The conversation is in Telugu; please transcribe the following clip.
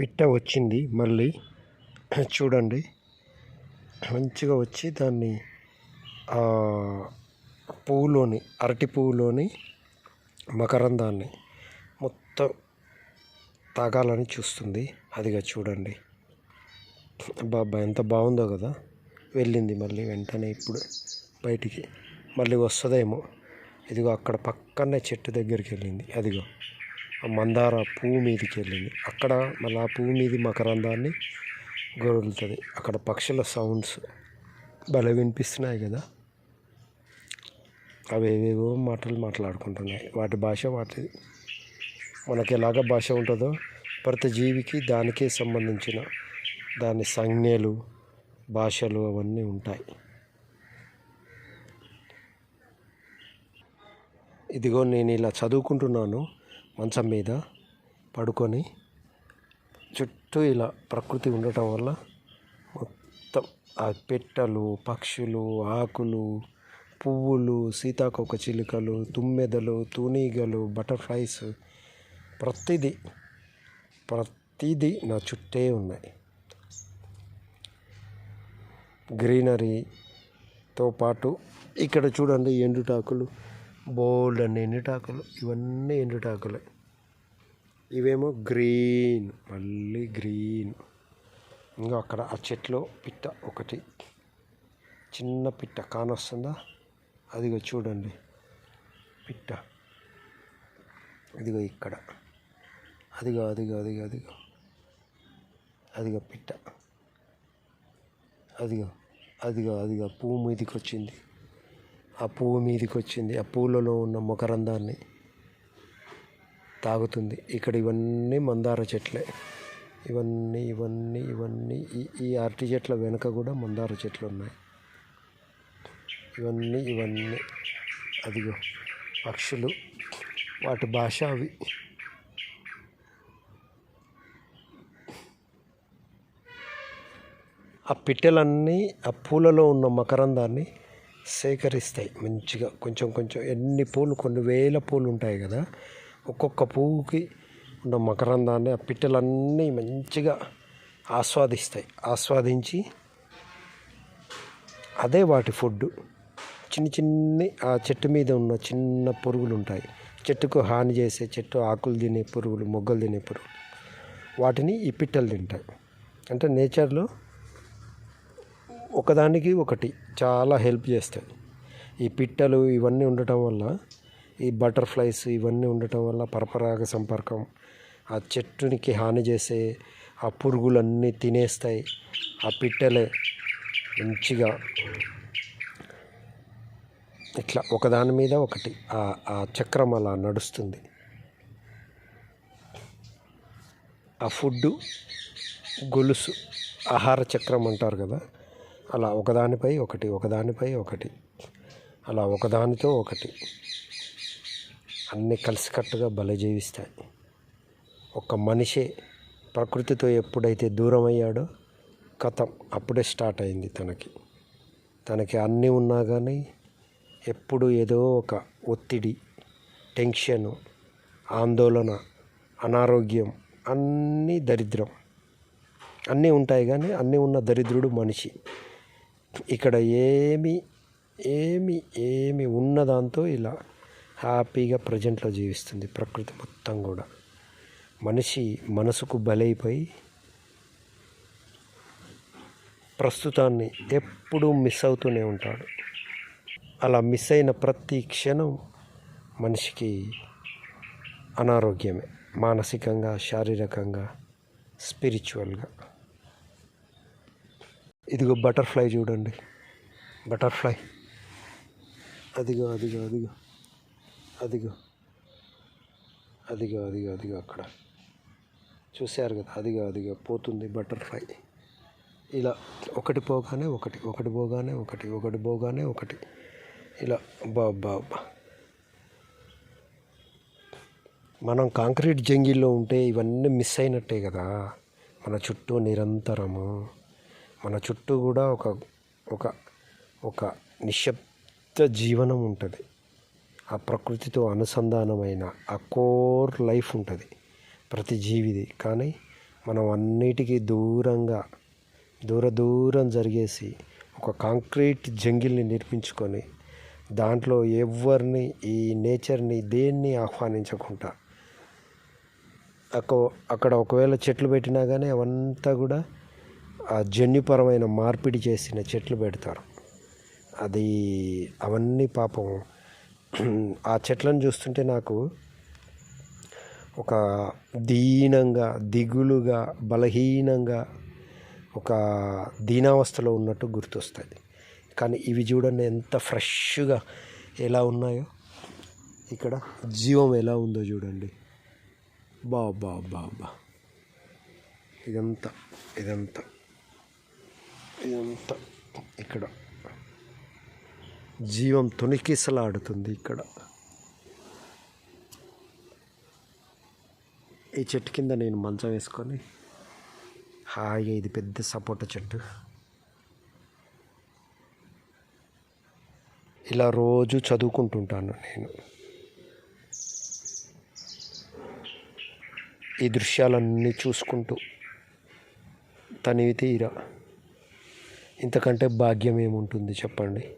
పిట్ట వచ్చింది మళ్ళీ. చూడండి. మంచిగా వచ్చి దాన్ని పువ్వులోని అరటి పువ్వులోని మకరందాన్ని మొత్తం తాగాలని చూస్తుంది. అదిగా చూడండి. బాబా ఎంత బాగుందో కదా. వెళ్ళింది మళ్ళీ వెంటనే ఇప్పుడు బయటికి. మళ్ళీ వస్తుందేమో. ఇదిగో అక్కడ పక్కనే చెట్టు దగ్గరికి వెళ్ళింది. అదిగో. మందార పువ్వు మీదకి వెళ్ళింది. అక్కడ మళ్ళీ ఆ పువ్వు మీది మకరందాన్ని గొరుగుతుంది అక్కడ పక్షుల సౌండ్స్ భలే వినిపిస్తున్నాయి కదా. అవి ఏవేవో మాటలు మాట్లాడుకుంటున్నాయి. వాటి భాష వాటిది మనకి ఎలాగ భాష ఉంటుందో ప్రతి జీవికి దానికే సంబంధించిన దాని సంజ్ఞలు భాషలు అవన్నీ ఉంటాయి. ఇదిగో నేను ఇలా చదువుకుంటున్నాను. మంచం మీద పడుకొని చుట్టూ ఇలా ప్రకృతి ఉండటం వల్ల మొత్తం ఆ పెట్టలు పక్షులు ఆకులు పువ్వులు సీతాకొక చిలుకలు తుమ్మెదలు తూనీగలు బటర్ఫ్లైస్ ప్రతిదీ ప్రతిదీ నా చుట్టే ఉన్నాయి. గ్రీనరీతో పాటు ఇక్కడ చూడండి ఎండుటాకులు బోల్డ్ అన్ని ఎండుటాకులు ఇవన్నీ ఎండుటాకులే. ఇవేమో గ్రీన్ మళ్ళీ గ్రీన్. ఇంకా అక్కడ ఆ చెట్లో పిట్ట ఒకటి. చిన్న పిట్ట కానొస్తుందా అదిగో చూడండి. పిట్ట. అదిగో ఇక్కడ. అదిగో అదిగో అదిగో అదిగో. అదిగో పిట్ట. అదిగో అదిగో అదిగో. పువ్వు మీదకి వచ్చింది ఆ పువ్వు మీదకి వచ్చింది ఆ పూలలో ఉన్న మకరందాన్ని. తాగుతుంది. ఇక్కడ ఇవన్నీ మందార చెట్లే. ఇవన్నీ ఇవన్నీ ఇవన్నీ. ఈ ఈ అరటి చెట్ల వెనుక కూడా మందార చెట్లు ఉన్నాయి ఇవన్నీ ఇవన్నీ. అదిగో పక్షులు. వాటి భాష అవి. ఆ పిట్టెలన్నీ ఆ పూలలో ఉన్న మకరందాన్ని సేకరిస్తాయి. మంచిగా కొంచెం కొంచెం ఎన్ని పూలు కొన్ని వేల పూలు ఉంటాయి కదా. ఒక్కొక్క పువ్వుకి ఉన్న మకరందాన్ని ఆ పిట్టలన్నీ మంచిగా ఆస్వాదిస్తాయి. ఆస్వాదించి అదే వాటి ఫుడ్ చిన్న చిన్ని ఆ చెట్టు మీద ఉన్న చిన్న పురుగులు ఉంటాయి చెట్టుకు హాని చేసే చెట్టు ఆకులు తినే పురుగులు మొగ్గలు తినే పురుగులు. వాటిని ఈ పిట్టలు తింటాయి. అంటే నేచర్లో ఒకదానికి ఒకటి చాలా హెల్ప్ చేస్తాయి. ఈ పిట్టలు ఇవన్నీ ఉండటం వల్ల ఈ బటర్ఫ్లైస్ ఇవన్నీ ఉండటం వల్ల పరపరాగ సంపర్కం ఆ చెట్టునికి హాని చేసే ఆ పురుగులన్నీ తినేస్తాయి. ఆ పిట్టలే మంచిగా ఇట్లా ఒకదాని మీద ఒకటి ఆ చక్రం అలా నడుస్తుంది. ఆ ఫుడ్డు గొలుసు ఆహార చక్రం అంటారు కదా అలా ఒకదానిపై ఒకటి ఒకదానిపై ఒకటి అలా ఒకదానితో ఒకటి. అన్నీ కలిసికట్టుగా బల జీవిస్తాయి ఒక మనిషే ప్రకృతితో ఎప్పుడైతే దూరం అయ్యాడో కథం అప్పుడే స్టార్ట్ అయింది తనకి. తనకి అన్నీ ఉన్నా కానీ ఎప్పుడు ఏదో ఒక ఒత్తిడి టెన్షను ఆందోళన అనారోగ్యం అన్నీ దరిద్రం. అన్నీ ఉంటాయి కానీ అన్నీ ఉన్న దరిద్రుడు మనిషి. ఇక్కడ ఏమి ఏమి ఏమి ఉన్నదాంతో ఇలా హ్యాపీగా ప్రజెంట్లో జీవిస్తుంది ప్రకృతి మొత్తం కూడా. మనిషి మనసుకు బలైపోయి ప్రస్తుతాన్ని ఎప్పుడూ మిస్ అవుతూనే ఉంటాడు. అలా మిస్ అయిన ప్రతి క్షణం మనిషికి అనారోగ్యమే. మానసికంగా శారీరకంగా స్పిరిచువల్గా. ఇదిగో బటర్ఫ్లై చూడండి. బటర్ఫ్లై. అదిగో అదిగో అదిగో. అదిగో. అదిగో అదిగో అదిగో అక్కడ. చూశారు కదా? అదిగో అదిగో పోతుంది బటర్ఫ్లై. ఇలా ఒకటి పోగానే ఒకటి ఒకటి పోగానే ఒకటి ఒకటి పోగానే ఒకటి. ఇలా అబ్బా అబ్బా అబ్బా మనం కాంక్రీట్ జంగిల్లో ఉంటే ఇవన్నీ మిస్ అయినట్టే కదా? మన చుట్టూ నిరంతరము. మన చుట్టూ కూడా ఒక ఒక ఒక నిశ్శబ్ద జీవనం ఉంటుంది. ఆ ప్రకృతితో అనుసంధానమైన ఆ కోర్ లైఫ్ ఉంటుంది ప్రతి జీవిది. కానీ మనం అన్నిటికీ దూరంగా దూర దూరం జరిగేసి ఒక కాంక్రీట్ జంగిల్ని నిర్మించుకొని దాంట్లో ఎవరిని ఈ నేచర్ని దేన్ని ఆహ్వానించకుండా అక్క అక్కడ ఒకవేళ చెట్లు పెట్టినా కానీ అవంతా కూడా ఆ జన్యుపరమైన మార్పిడి చేసిన చెట్లు పెడతారు. అది అవన్నీ పాపం ఆ చెట్లను చూస్తుంటే నాకు ఒక దీనంగా దిగులుగా బలహీనంగా ఒక దీనావస్థలో ఉన్నట్టు గుర్తొస్తుంది. కానీ ఇవి చూడండి ఎంత ఫ్రెష్గా ఎలా ఉన్నాయో. ఇక్కడ జీవం ఎలా ఉందో చూడండి. బా బా బా బా. ఇదంతా ఇదంతా ఇదంతా. ఇక్కడ. జీవం తుణికిసలాడుతుంది ఇక్కడ. ఈ చెట్టు కింద నేను మంచం వేసుకొని హాయిగా ఇది పెద్ద సపోటా చెట్టు. ఇలా రోజు చదువుకుంటుంటాను నేను. ఈ దృశ్యాలన్నీ చూసుకుంటూ తనివి తీరా. ఇంతకంటే భాగ్యం ఏముంటుంది చెప్పండి?